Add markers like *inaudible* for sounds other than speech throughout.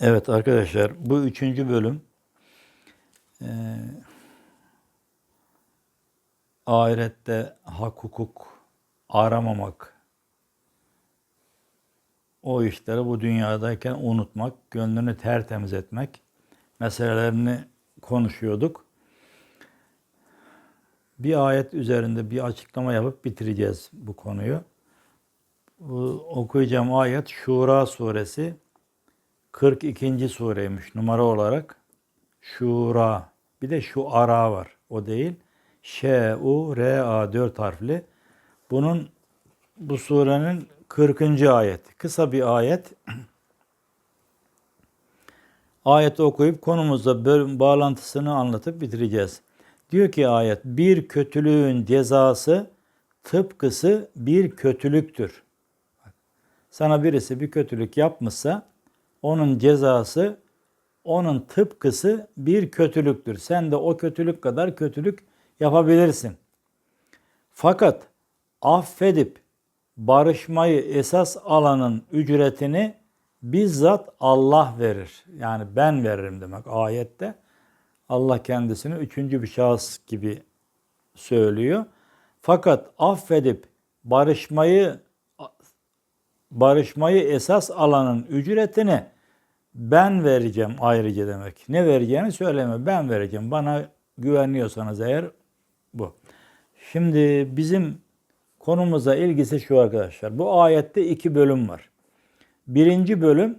Evet arkadaşlar bu üçüncü bölüm eee ahirette hak hukuk aramamak, o işleri bu dünyadayken unutmak, gönlünü tertemiz etmek meselelerini konuşuyorduk. Bir ayet üzerinde bir açıklama yapıp bitireceğiz bu konuyu. Bu okuyacağım ayet Şura suresi 42. sureymiş numara olarak. Şura. Bir de şu ara var. O değil. Ş, U, R, A dört harfli. Bunun bu surenin 40. ayeti. Kısa bir ayet. *clears throat* Ayeti okuyup konumuzla bağlantısını anlatıp bitireceğiz. Diyor ki ayet bir kötülüğün cezası tıpkısı bir kötülüktür. Sana birisi bir kötülük yapmışsa onun cezası onun tıpkısı bir kötülüktür. Sen de o kötülük kadar kötülük yapabilirsin. Fakat affedip barışmayı esas alanın ücretini bizzat Allah verir. Yani ben veririm demek ayette. Allah kendisini üçüncü bir şahıs gibi söylüyor. Fakat affedip barışmayı barışmayı esas alanın ücretini ben vereceğim ayrıca demek. Ne vereceğini söyleme. Ben vereceğim. Bana güveniyorsanız eğer bu. Şimdi bizim konumuza ilgisi şu arkadaşlar. Bu ayette iki bölüm var. Birinci bölüm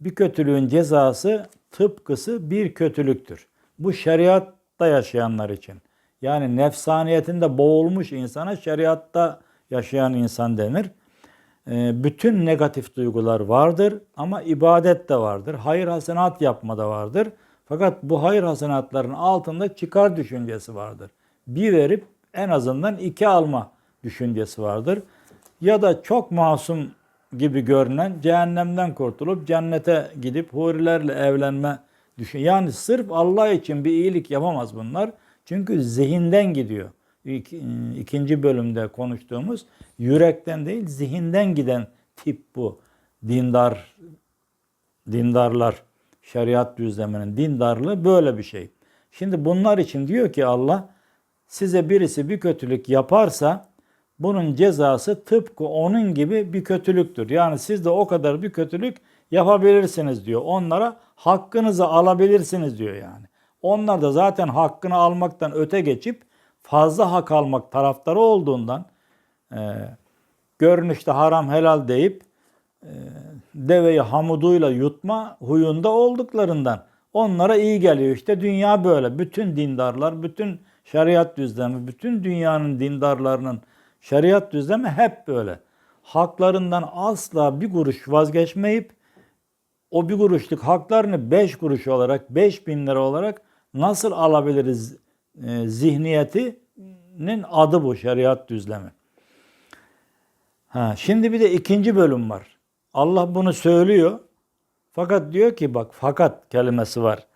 bir kötülüğün cezası tıpkısı bir kötülüktür. Bu şeriatta yaşayanlar için. Yani nefsaniyetinde boğulmuş insana şeriatta yaşayan insan denir. Ee, bütün negatif duygular vardır ama ibadet de vardır. Hayır hasenat yapma da vardır. Fakat bu hayır hasenatların altında çıkar düşüncesi vardır. Bir verip en azından iki alma düşüncesi vardır. Ya da çok masum gibi görünen cehennemden kurtulup cennete gidip hurilerle evlenme düşün. Yani sırf Allah için bir iyilik yapamaz bunlar. Çünkü zihinden gidiyor. İkinci bölümde konuştuğumuz yürekten değil zihinden giden tip bu. Dindar dindarlar şeriat düzleminin dindarlığı böyle bir şey. Şimdi bunlar için diyor ki Allah size birisi bir kötülük yaparsa bunun cezası tıpkı onun gibi bir kötülüktür. Yani siz de o kadar bir kötülük yapabilirsiniz diyor. Onlara hakkınızı alabilirsiniz diyor yani. Onlar da zaten hakkını almaktan öte geçip fazla hak almak taraftarı olduğundan e, görünüşte haram helal deyip e, deveyi hamuduyla yutma huyunda olduklarından onlara iyi geliyor. İşte dünya böyle. Bütün dindarlar, bütün şeriat düzlemi, bütün dünyanın dindarlarının şeriat düzlemi hep böyle. Haklarından asla bir kuruş vazgeçmeyip o bir kuruşluk haklarını beş kuruş olarak, beş bin lira olarak nasıl alabiliriz e, zihniyetinin adı bu şeriat düzlemi. Ha, şimdi bir de ikinci bölüm var. Allah bunu söylüyor. Fakat diyor ki bak fakat kelimesi var.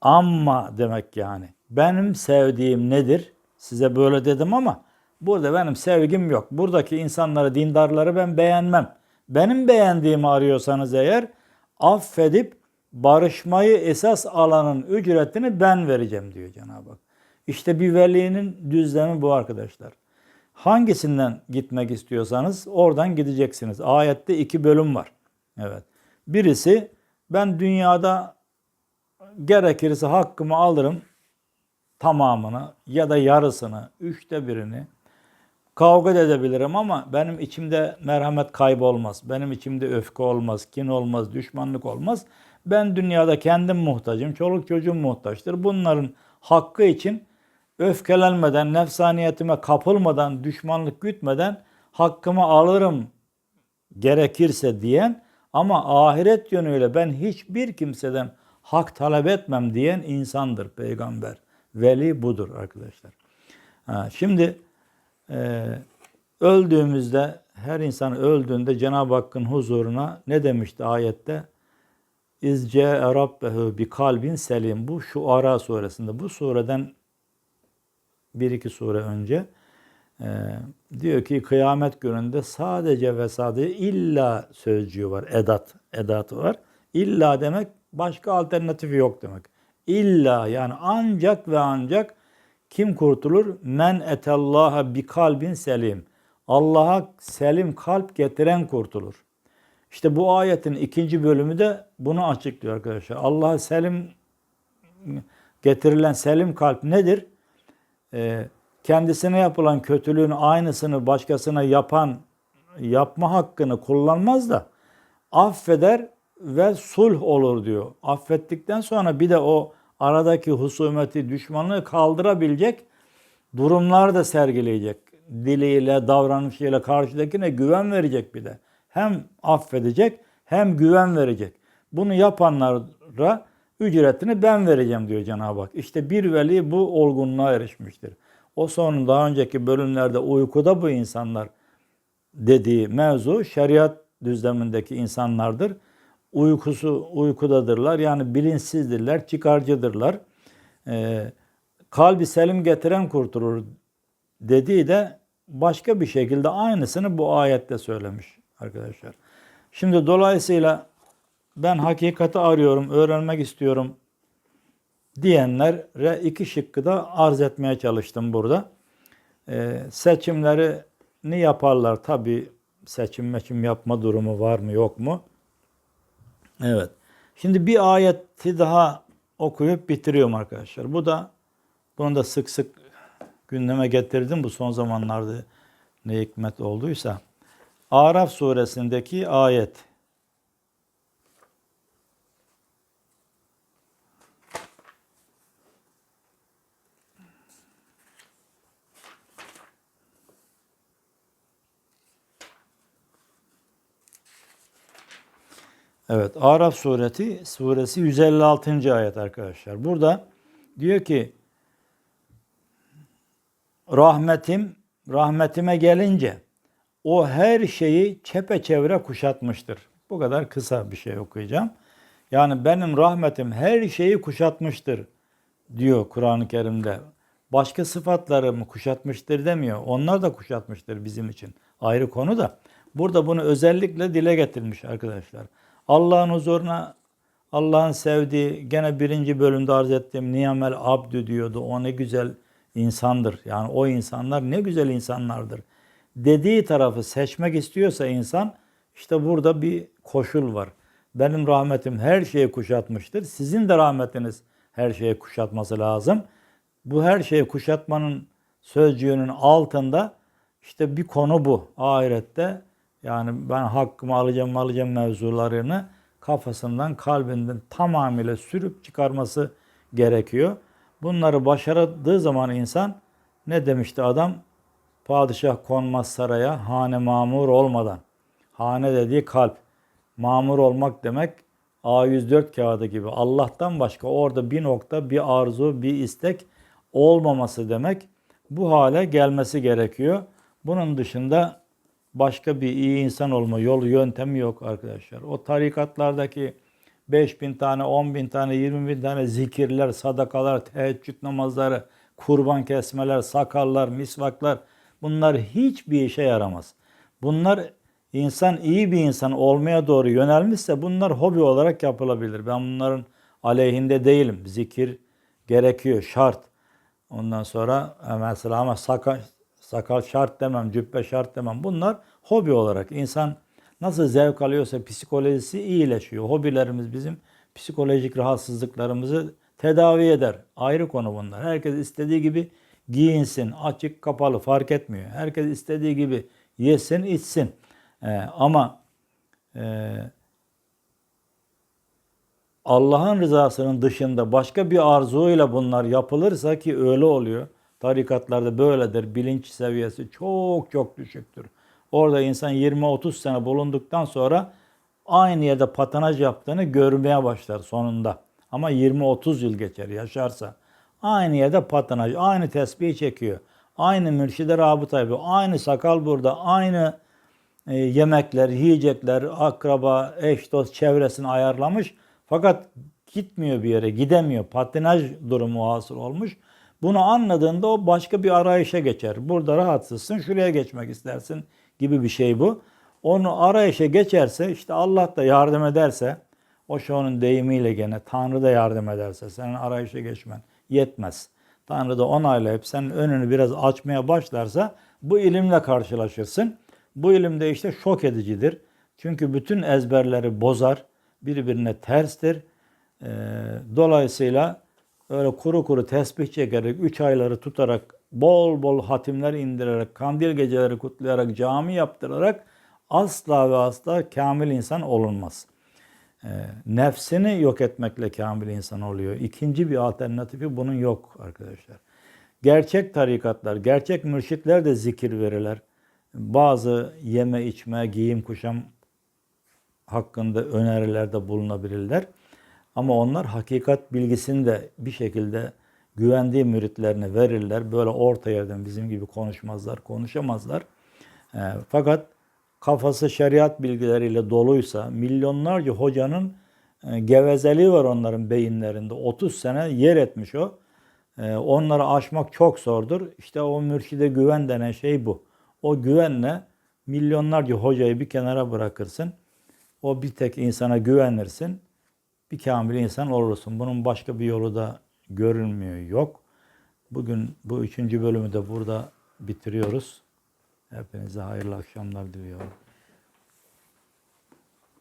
Amma demek yani. Benim sevdiğim nedir? Size böyle dedim ama burada benim sevgim yok. Buradaki insanları, dindarları ben beğenmem. Benim beğendiğimi arıyorsanız eğer affedip barışmayı esas alanın ücretini ben vereceğim diyor Cenab-ı Hak. İşte bir velinin düzlemi bu arkadaşlar. Hangisinden gitmek istiyorsanız oradan gideceksiniz. Ayette iki bölüm var. Evet. Birisi ben dünyada gerekirse hakkımı alırım tamamını ya da yarısını, üçte birini kavga edebilirim ama benim içimde merhamet kaybı olmaz. Benim içimde öfke olmaz, kin olmaz, düşmanlık olmaz. Ben dünyada kendim muhtacım, çoluk çocuğum muhtaçtır. Bunların hakkı için öfkelenmeden, nefsaniyetime kapılmadan, düşmanlık gütmeden hakkımı alırım gerekirse diyen ama ahiret yönüyle ben hiçbir kimseden hak talep etmem diyen insandır peygamber. Veli budur arkadaşlar. Ha, şimdi e, öldüğümüzde her insan öldüğünde Cenab-ı Hakk'ın huzuruna ne demişti ayette? İzce rabbehu bi kalbin selim. Bu şu Ara suresinde. Bu sureden bir iki sure önce e, diyor ki kıyamet gününde sadece ve sadece illa sözcüğü var. Edat, edatı var. İlla demek başka alternatifi yok demek. İlla yani ancak ve ancak kim kurtulur? Men etallaha bi kalbin selim. Allah'a selim kalp getiren kurtulur. İşte bu ayetin ikinci bölümü de bunu açıklıyor arkadaşlar. Allah'a selim getirilen selim kalp nedir? Ee, kendisine yapılan kötülüğün aynısını başkasına yapan yapma hakkını kullanmaz da affeder ve sulh olur diyor. Affettikten sonra bir de o aradaki husumeti, düşmanlığı kaldırabilecek durumlar da sergileyecek. Diliyle, davranışıyla karşıdakine güven verecek bir de. Hem affedecek hem güven verecek. Bunu yapanlara ücretini ben vereceğim diyor Cenab-ı Hak. İşte bir veli bu olgunluğa erişmiştir. O sonun daha önceki bölümlerde uykuda bu insanlar dediği mevzu şeriat düzlemindeki insanlardır. Uykusu uykudadırlar. Yani bilinçsizdirler, çıkarcıdırlar. Ee, kalbi selim getiren kurtulur dediği de başka bir şekilde aynısını bu ayette söylemiş arkadaşlar. Şimdi dolayısıyla ben hakikati arıyorum, öğrenmek istiyorum diyenlere iki şıkkı da arz etmeye çalıştım burada. Ee, seçimlerini yaparlar. Tabi seçim meçim yapma durumu var mı yok mu? Evet. Şimdi bir ayeti daha okuyup bitiriyorum arkadaşlar. Bu da bunu da sık sık gündeme getirdim bu son zamanlarda ne hikmet olduysa. Araf suresindeki ayet. Evet, Araf suresi suresi 156. ayet arkadaşlar. Burada diyor ki rahmetim rahmetime gelince o her şeyi çepeçevre kuşatmıştır. Bu kadar kısa bir şey okuyacağım. Yani benim rahmetim her şeyi kuşatmıştır diyor Kur'an-ı Kerim'de. Başka sıfatları mı kuşatmıştır demiyor. Onlar da kuşatmıştır bizim için. Ayrı konu da. Burada bunu özellikle dile getirmiş arkadaşlar. Allah'ın huzuruna Allah'ın sevdiği gene birinci bölümde arz ettiğim niyamel abdü diyordu. O ne güzel insandır. Yani o insanlar ne güzel insanlardır. Dediği tarafı seçmek istiyorsa insan işte burada bir koşul var. Benim rahmetim her şeyi kuşatmıştır. Sizin de rahmetiniz her şeyi kuşatması lazım. Bu her şeyi kuşatmanın sözcüğünün altında işte bir konu bu. Ahirette yani ben hakkımı alacağım alacağım mevzularını kafasından kalbinden tamamıyla sürüp çıkarması gerekiyor. Bunları başardığı zaman insan ne demişti adam? Padişah konmaz saraya hane mamur olmadan. Hane dediği kalp. Mamur olmak demek A104 kağıdı gibi. Allah'tan başka orada bir nokta, bir arzu, bir istek olmaması demek. Bu hale gelmesi gerekiyor. Bunun dışında başka bir iyi insan olma yolu yöntemi yok arkadaşlar. O tarikatlardaki 5 bin tane, 10 bin tane, 20 bin tane zikirler, sadakalar, teheccüd namazları, kurban kesmeler, sakallar, misvaklar bunlar hiçbir işe yaramaz. Bunlar insan iyi bir insan olmaya doğru yönelmişse bunlar hobi olarak yapılabilir. Ben bunların aleyhinde değilim. Zikir gerekiyor, şart. Ondan sonra mesela ama sakal, sakal şart demem, cübbe şart demem. Bunlar hobi olarak insan nasıl zevk alıyorsa psikolojisi iyileşiyor. Hobilerimiz bizim psikolojik rahatsızlıklarımızı tedavi eder. Ayrı konu bunlar. Herkes istediği gibi giyinsin, açık kapalı fark etmiyor. Herkes istediği gibi yesin, içsin. Ee, ama e, Allah'ın rızasının dışında başka bir arzuyla bunlar yapılırsa ki öyle oluyor. Tarikatlarda böyledir. Bilinç seviyesi çok çok düşüktür. Orada insan 20-30 sene bulunduktan sonra aynı yerde patanaj yaptığını görmeye başlar sonunda. Ama 20-30 yıl geçer yaşarsa. Aynı yerde patanaj, aynı tesbih çekiyor. Aynı mürşide rabıta yapıyor. Aynı sakal burada, aynı e, yemekler, yiyecekler, akraba, eş, dost çevresini ayarlamış. Fakat gitmiyor bir yere, gidemiyor. Patinaj durumu hasıl olmuş. Bunu anladığında o başka bir arayışa geçer. Burada rahatsızsın, şuraya geçmek istersin gibi bir şey bu. Onu arayışa geçerse işte Allah da yardım ederse O şunun deyimiyle gene Tanrı da yardım ederse senin arayışa geçmen yetmez. Tanrı da onaylayıp senin önünü biraz açmaya başlarsa bu ilimle karşılaşırsın. Bu ilim de işte şok edicidir. Çünkü bütün ezberleri bozar, birbirine terstir. Ee, dolayısıyla öyle kuru kuru tesbih çekerek, üç ayları tutarak, bol bol hatimler indirerek, kandil geceleri kutlayarak, cami yaptırarak asla ve asla kamil insan olunmaz. Ee, nefsini yok etmekle kamil insan oluyor. İkinci bir alternatifi bunun yok arkadaşlar. Gerçek tarikatlar, gerçek mürşitler de zikir verirler. Bazı yeme içme, giyim kuşam hakkında önerilerde bulunabilirler. Ama onlar hakikat bilgisini de bir şekilde güvendiği müritlerine verirler. Böyle orta yerden bizim gibi konuşmazlar, konuşamazlar. Ee, fakat kafası şeriat bilgileriyle doluysa milyonlarca hocanın e, gevezeliği var onların beyinlerinde. 30 sene yer etmiş o. Ee, onları aşmak çok zordur. İşte o mürşide güven denen şey bu. O güvenle milyonlarca hocayı bir kenara bırakırsın. O bir tek insana güvenirsin. Bir kamil insan olursun. Bunun başka bir yolu da görünmüyor, yok. Bugün bu üçüncü bölümü de burada bitiriyoruz. Hepinize hayırlı akşamlar diliyorum.